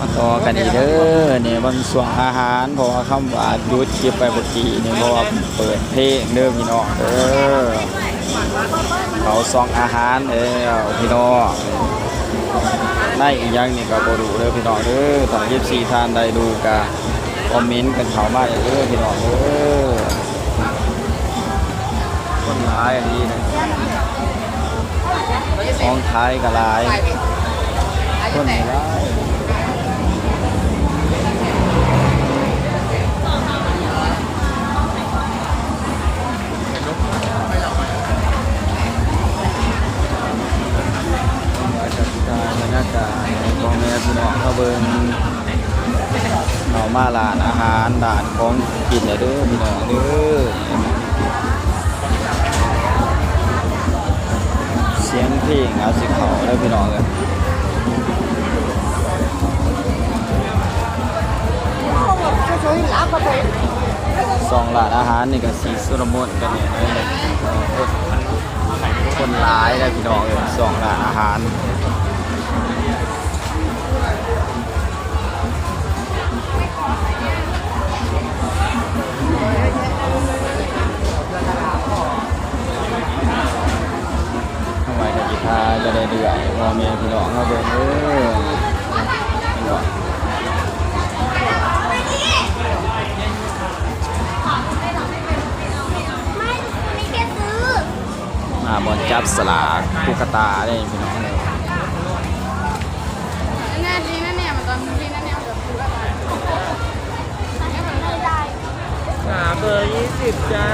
มาต่อกันอีกเด้อเนี่ยบางส่วนอาหารเพราะว่าคำว่ายุดคลิปไปเมื่อกี้นี่เพราะว่าเปิดเพลงเด้อพี่น้องเด้อเขาซองอาหารเด้อพี่น้องได้อีกอย่างนี่ก็บรูเด้อพี่น้องเด้อถ้า24ท่านได้ดูก็คอมเมนต์กันเข้ามาเด้อพี่น้องเด้อคนหลายอันนี้นะของไทยก็หลายคนหลาย มาร้านอาหารด่านของกินเด้อพี่น้องเด้อเสียงเพลงเอาสิเขาเด้อพี่น้องเอ้ยสองร้านอาหารนี่ก็สีสุรมนกันเนี่ยเลยคนคนร้ายแล้พี่น้องเออสองร้านอาหาร ไมกับกีตาจะได้เดือดพอเมียพี่น้องเขาเบิ่งเออเนบ่ไม่แค่ซื้อมาบอลจับสลากตุ๊กตาได้พี่น้องเลยแน่ดีนะเนี่ยมันตอนนี้นะเนี่ยเดี๋ยวซื้ออะไรให้มันได้ได้หาเบอร์ยี่สิบจ้า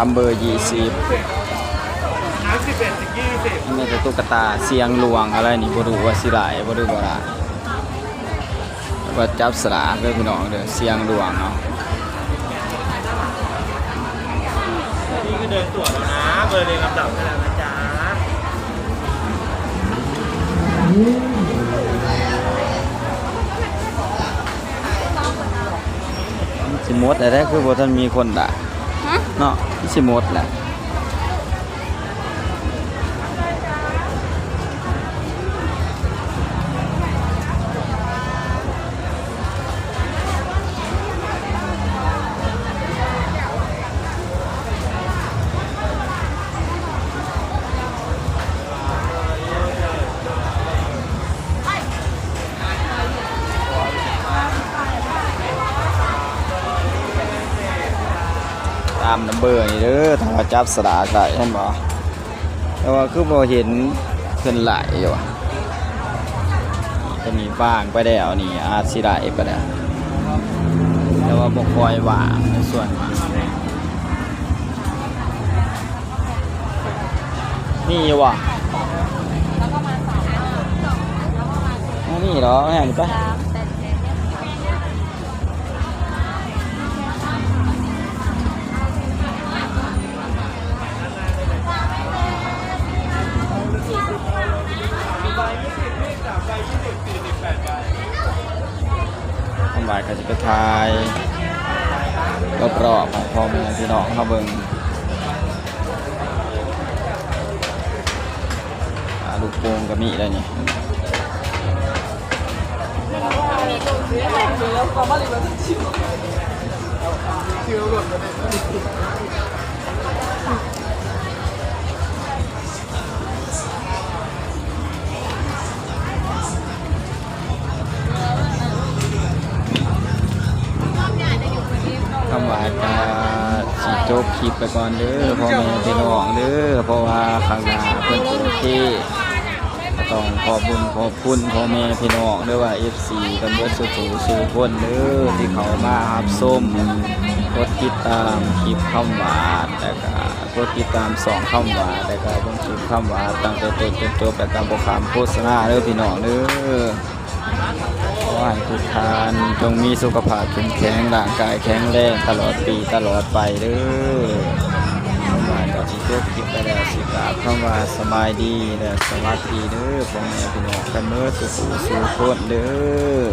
านน่ะสามเบอร์ยี่สิบน้ำสิบเอ็ดถึงยี่สิบนี่แต่ตุ๊กตาเสียงหลวงอะไรนี่บ่รู้ว่าสิได้บ่รู้บ่ได้แล้วก็จับสลากเด้อพี่น้องเด้อเสียงหลวงเนาะนี่ก็เดินตรวจแล้วนะ เบอร์เรียงลำดับให้แล้วนะจ๊ะสิหมดแต่คือบ่ทันมีคนด่าฮะ เนาะสิหมดแหละ ตามนัมเบอร์นี่เด้อถ้าว่าจับสลากได้เห็นบ่แต่ว่าคือบ่เห็นเพิ่นไหลอยู่ว่ะจะมีบ้างไปแล้วนี่อาจสิได้ไปแล้วแต่ว่าบ่ค่อยว่างในส่วนมากนี่อยู่ว่ะอ๋อนี่เหรอแม่นปะ ทำลายก็จะไปทายรอบๆของพ่อแม่พี่น้องเขาเบิ่งลูกโป่งก็มีแล้วนี่ค บคลิปไปก่อนเด้อพ่อแม่พี่น้องเด้อเพราะว่าข้างหน้าเพิ่นโอเคก็ต้องขอบคุญขอบคุณพ่อแม่พี่น้องด้อว่า FC กันเบิดสุขสู่คนเด้อที่เขามารับส้มกดติดตามคลิปคำหวานแล้วก็กดติดตามสองคำหวานแล้วก็เบิ่งคลิปคำหวานตั้งแต่ต้นจนจบแล้วก็บ่ขามโฆษณาเด้อพี่น้องเด้อ ให้ทุกทานจงมีสุขภาพแข็งแรงร่างกายแข็งแรงตลอดปีตลอดไปเด้อคำว่าก็ที่เลือคิปไปแล้วสิกราบคำว่าสบายดีและสวัสดีเด้อผมแม่พี่น้องกันเมื่อสุขสุขโคตรเด้อ